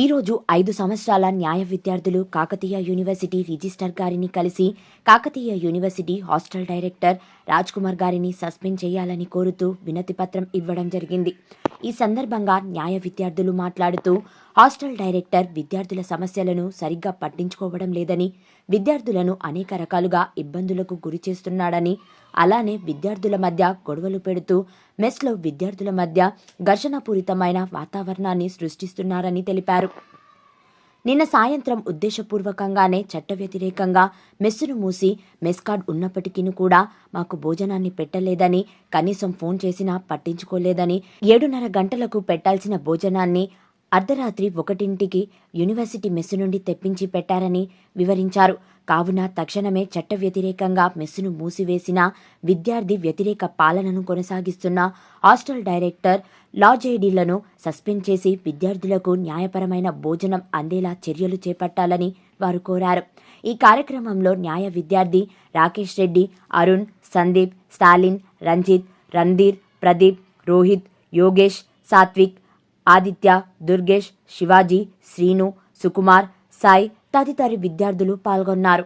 ఈ రోజు ఐదు సంవత్సరాల న్యాయ విద్యార్థులు కాకతీయ యూనివర్సిటీ రిజిస్టర్ గారిని కలిసి Kakatiya university hostel director Raj Kumar గారిని సస్పెండ్ చేయాలని కోరుతూ వినతిపత్రం ఇవ్వడం జరిగింది. ఈ సందర్భంగా న్యాయ విద్యార్థులు మాట్లాడుతూ హాస్టల్ డైరెక్టర్ విద్యార్థుల సమస్యలను సరిగ్గా పట్టించుకోవడం లేదని విద్యార్థులను అనేక రకాలుగా ఇబ్బందులకు గురి చేస్తున్నాడని అలానే విద్యార్థుల మధ్య గొడవలు పెడుతూ మెస్లో విద్యార్థుల మధ్య ఘర్షణపూరితమైన వాతావరణాన్ని సృష్టిస్తున్నారని తెలిపారు. నిన్న సాయంత్రం ఉద్దేశపూర్వకంగానే చట్ట వ్యతిరేకంగా మెస్సును మూసి మెస్ కార్డ్ ఉన్నప్పటికీ కూడా మాకు భోజనాన్ని పెట్టలేదని కనీసం ఫోన్ చేసినా పట్టించుకోలేదని ఏడున్నర గంటలకు పెట్టాల్సిన భోజనాన్ని అర్ధరాత్రి ఒకటింటికి యూనివర్సిటీ మెస్సు నుండి తెప్పించి పెట్టారని వివరించారు. కావున తక్షణమే చట్ట వ్యతిరేకంగా మెస్సును మూసివేసిన విద్యార్థి వ్యతిరేక పాలనను కొనసాగిస్తున్న హాస్టల్ డైరెక్టర్ లాజేడీలను సస్పెండ్ చేసి విద్యార్థులకు న్యాయపరమైన భోజనం అందేలా చర్యలు చేపట్టాలని వారు కోరారు. ఈ కార్యక్రమంలో న్యాయ విద్యార్థి రాకేష్ రెడ్డి అరుణ్ సందీప్ స్టాలిన్ రంజిత్ రంధీర్ ప్రదీప్ రోహిత్ యోగేష్ సాత్విక్ ఆదిత్య దుర్గేష్ శివాజీ శ్రీను సుకుమార్ సాయి తదితర విద్యార్థులు పాల్గొన్నారు.